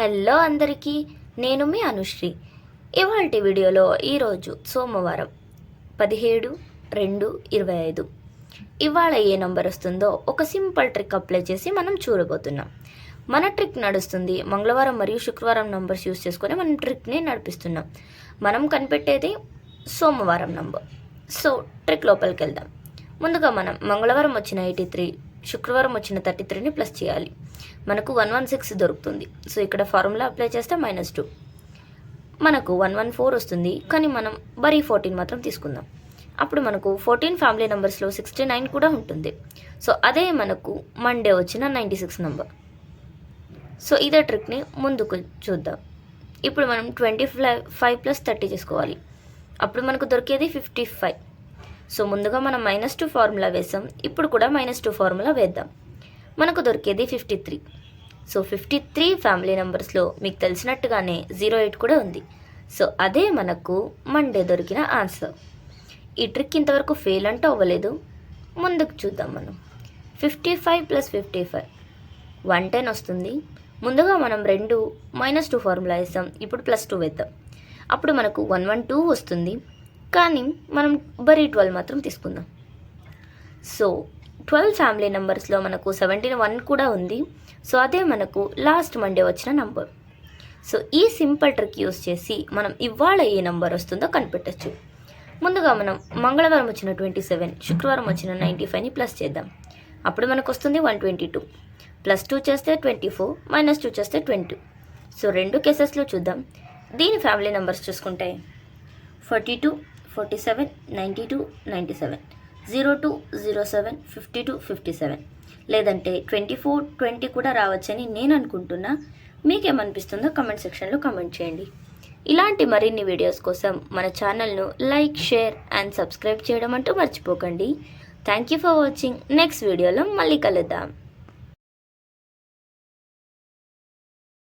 Hello అందరికీ నేను మీ అనుశ్రీ. ఇవాళ వీడియోలో ఈరోజు సోమవారం పదిహేడు రెండు ఇరవై ఐదు. ఇవాళ ఏ నంబర్ వస్తుందో ఒక సింపుల్ ట్రిక్ అప్లై చేసి మనం చూడబోతున్నాం. మన ట్రిక్ నడుస్తుంది మంగళవారం మరియు శుక్రవారం నంబర్స్ యూస్ చేసుకొని మనం ట్రిక్ని నడిపిస్తున్నాం. మనం కనిపెట్టేది సోమవారం నంబర్. సో ట్రిక్ లోపలికి వెళ్దాం ముందుగా మనం మంగళవారం వచ్చిన ఎయిటీ త్రీ శుక్రవారం వచ్చిన థర్టీ త్రీని ప్లస్ చేయాలి. మనకు వన్ వన్ సిక్స్ దొరుకుతుంది. సో ఇక్కడ ఫార్ములా అప్లై చేస్తే మైనస్ టూ. మనకు వన్ వన్ ఫోర్ వస్తుంది. కానీ మనం బరీ ఫోర్టీన్ మాత్రం తీసుకుందాం. అప్పుడు మనకు ఫోర్టీన్ ఫ్యామిలీ నెంబర్స్లో సిక్స్టీ నైన్ కూడా ఉంటుంది. సో అదే మనకు మండే వచ్చిన నైంటీ సిక్స్ నెంబర్. సో ఇదే ట్రిక్ని ముందుకు చూద్దాం. ఇప్పుడు మనం twenty five five plus thirty చేసుకోవాలి. అప్పుడు మనకు దొరికేది ఫిఫ్టీ ఫైవ్. సో ముందుగా మనం మైనస్ టూ ఫార్ములా వేసాం. ఇప్పుడు కూడా మైనస్ టూ ఫార్ములా వేద్దాం. మనకు దొరికేది fifty three so fifty three family నెంబర్స్లో మీకు తెలిసినట్టుగానే జీరో ఎయిట్ కూడా ఉంది. సో అదే మనకు మండే దొరికిన ఆన్సర్ ఈ ట్రిక్ ఇంతవరకు ఫెయిల్ అంటూ అవ్వలేదు. ముందుకు చూద్దాం మనం. Fifty five plus fifty five one ten వస్తుంది. ముందుగా మనం రెండు మైనస్ టూ ఫార్ములా వేస్తాం ఇప్పుడు ప్లస్ టూ వేద్దాం. అప్పుడు మనకు వన్ వన్ టూ వస్తుంది. కానీ మనం బరీ ట్వెల్వ్ e మాత్రం తీసుకుందాం. సో ట్వెల్వ్ ఫ్యామిలీ నెంబర్స్లో మనకు సెవెంటీన్ వన్ కూడా ఉంది. సో అదే మనకు లాస్ట్ మండే వచ్చిన నంబర్ సో ఈ సింపుల్ ట్రిక్ యూస్ చేసి మనం ఇవాళ ఏ నంబర్ వస్తుందో కనిపెట్టచ్చు. ముందుగా మనం మంగళవారం వచ్చిన ట్వంటీ సెవెన్ శుక్రవారం వచ్చిన నైంటీ ఫైవ్ని ప్లస్ చేద్దాం. అప్పుడు మనకు వస్తుంది one twenty two plus two చేస్తే ట్వంటీ ఫోర్ మైనస్ టూ చేస్తే ట్వంటీ సో రెండు కేసెస్లో చూద్దాం. దీని ఫ్యామిలీ నెంబర్స్ చూసుకుంటే. Forty two forty seven ninety two ninety seven. Zero two zero seven fifty two fifty seven. లేదంటే ట్వంటీ ఫోర్ ట్వంటీ కూడా రావచ్చని నేను అనుకుంటున్నా. మీకేమనిపిస్తుందో కమెంట్ సెక్షన్లో కమెంట్ చేయండి. ఇలాంటి మరిన్ని వీడియోస్ కోసం మన ఛానల్ను లైక్ షేర్ అండ్ సబ్స్క్రైబ్ చేయడం అంటూ మర్చిపోకండి. Thank you for watching. Next వీడియోలో మళ్ళీ కలుద్దాం.